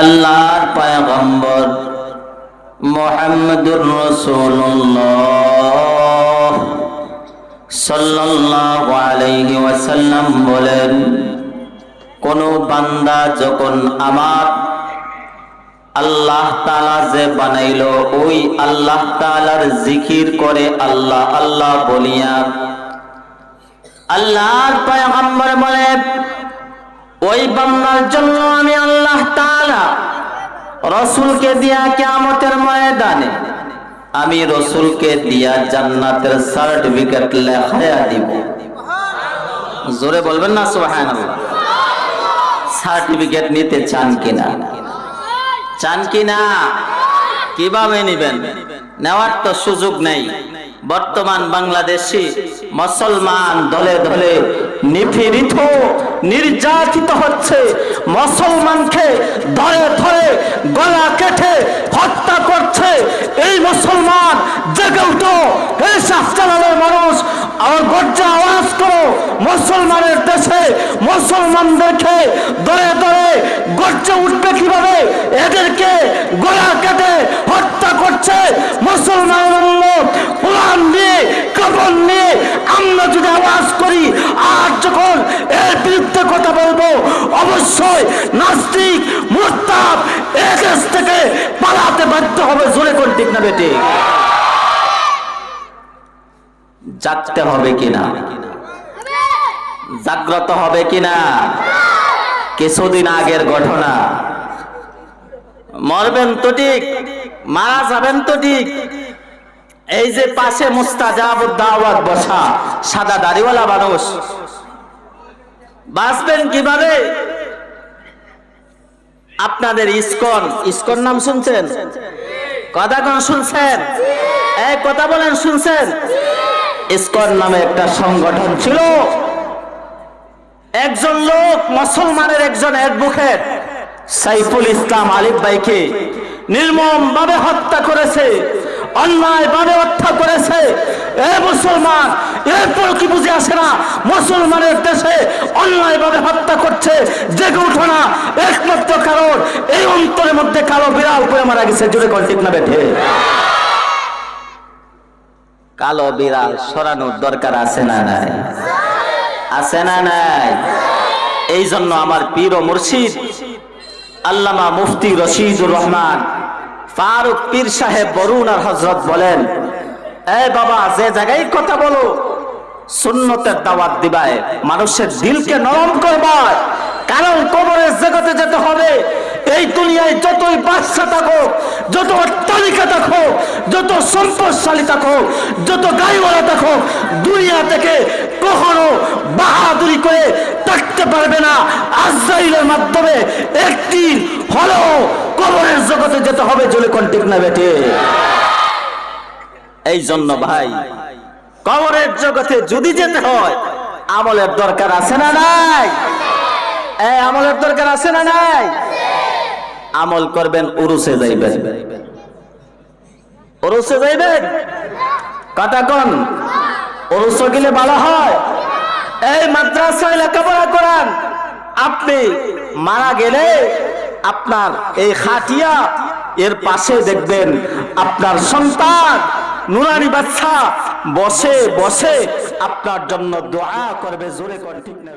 আল্লাহর পয়গম্বর মোহাম্মদুর রসুল্লাহ সাল্লাল্লাহু আলাইহি ওয়াসাল্লাম বলেন, কোন বান্দা যখন আমার আল্লাহ তাআলা যে বানাইলো, ওই আল্লাহ তাআলার জিকির করে আল্লাহ আল্লাহ বলিয়া আল্লাহর পয়গম্বর বলে, ওই বান্দার জন্য আমি আল্লাহ তাআলা রসুলকে দিয়া কিয়ামতের ময়দানে আমি রসুলকে দিয়া জান্নাতের সার্টিফিকেট লেখায়া দিব। জোরে বলবেন না, সুবহানাল্লাহ? সার্টিফিকেট নিতে চান কিনা? চান কিনা? কীভাবে নিবেন? নেওয়ার তো সুযোগ নেই। বর্তমান বাংলাদেশি মুসলমান দলে দলে নিপীড়িত, নির্যাতিত হচ্ছে। মুসলমানকে ধরে গলা কেটে হত্যা করছে। এই মুসলমান জেগে উঠো। এই শাস্ত্রালয়ের মানুষ, আমার গর্জা আওয়াজ করো। মুসলমানের দেশে মুসলমানদেরকে ধরে ধরে গর্জে উঠবে কীভাবে? এদেরকে গলা কেটে হত্যা করছে মুসলমানের কোরআন নিয়ে কাপড় নিয়ে আমরা যদি আওয়াজ করি, আর যখন এর বিরুদ্ধে কথা বলব, অবশ্যই নাস্তিক দেশ থেকে পালাতে বাধ্য হবে জোরে কোন ঠিক না বেটি? জাগতে হবে কিনা? জাগ্রত হবে কিনা? কিছুদিন আগের ঘটনা। মরবেন তো ঠিক, মারা যাবেন তো ঠিক। এই যে পাশে মুস্তাজাবুদ্দাওয়াত বসা, সাদা দাড়িওয়ালা মানুষ। বাঁচবেন কীভাবে? আপনাদের ইসকন। ইসকন নাম শুনছেন? কথা কোন শুনছেন? এই কথা বলেন, শুনছেন? ইসকন নামে একটা সংগঠন ছিল। একজন লোক মুসলমানের একজন অ্যাডভোকেট সাইফুল ইসলাম আলিফ ভাইকে নির্মম ভাবে হত্যা করেছে অন্যায় ভাবে হত্যা করেছে। মুসলমান। এরপর কি বুঝে আসে না? মুসলমানের দেশে অন্যায় ভাবে হত্যা করছে, জেগে উঠো না। একমাত্র কারণ, এই অন্তরের মধ্যে কালো বিড়াল করে মারা গেছে। জুড়ে কল ঠিক না বেঠে? কালো বিড়াল সরানোর দরকার আছে না নাই? আছে না নাই? এই জন্য আমার পীর ও মুর্শিদ, আল্লামা মুফতি রশিদুর রহমান, ফারুক পীর সাহেব বরুণ আর হজরত বলেন এ বাবা, যে জায়গায় কথা বলো, সুন্নতের দাওয়াত দিবায়, মানুষের দিলকে নরম করবার কারণ কবরের জগতে যেতে হবে, এই দুনিয়ায় যতই বাদশা থাকো যত অট্টালিকা থাকো যত সম্পদশালী থাকো যত গাড়িওয়ালা থাকো দুনিয়া থেকে কখনো বাহাদুরি করে থাকতে পারবে না। আজরাইলের মাধ্যমে একটি হলো কবরের জগতে যেতে হবে জলে কন্টিক না বেটে এই জন্য ভাই, কবরের জগতে যদি যেতে হয়, আমলের দরকার আছে না নাই? আমলের দরকার আছে না নাই? আমল করবেন, উরুসে যাইবেন। উরুসে যাইবেন? কথা কোন। গেলে ভালো হয়। এই মাদ্রাসায় লেখাপড়া করান আপনি মারা গেলে আপনার এই খাটিয়া এর পাশে দেখবেন আপনার সন্তান নুরানি বাচ্চা বসে বসে আপনার জন্য দোয়া করবে জোরে করে ঠিক না?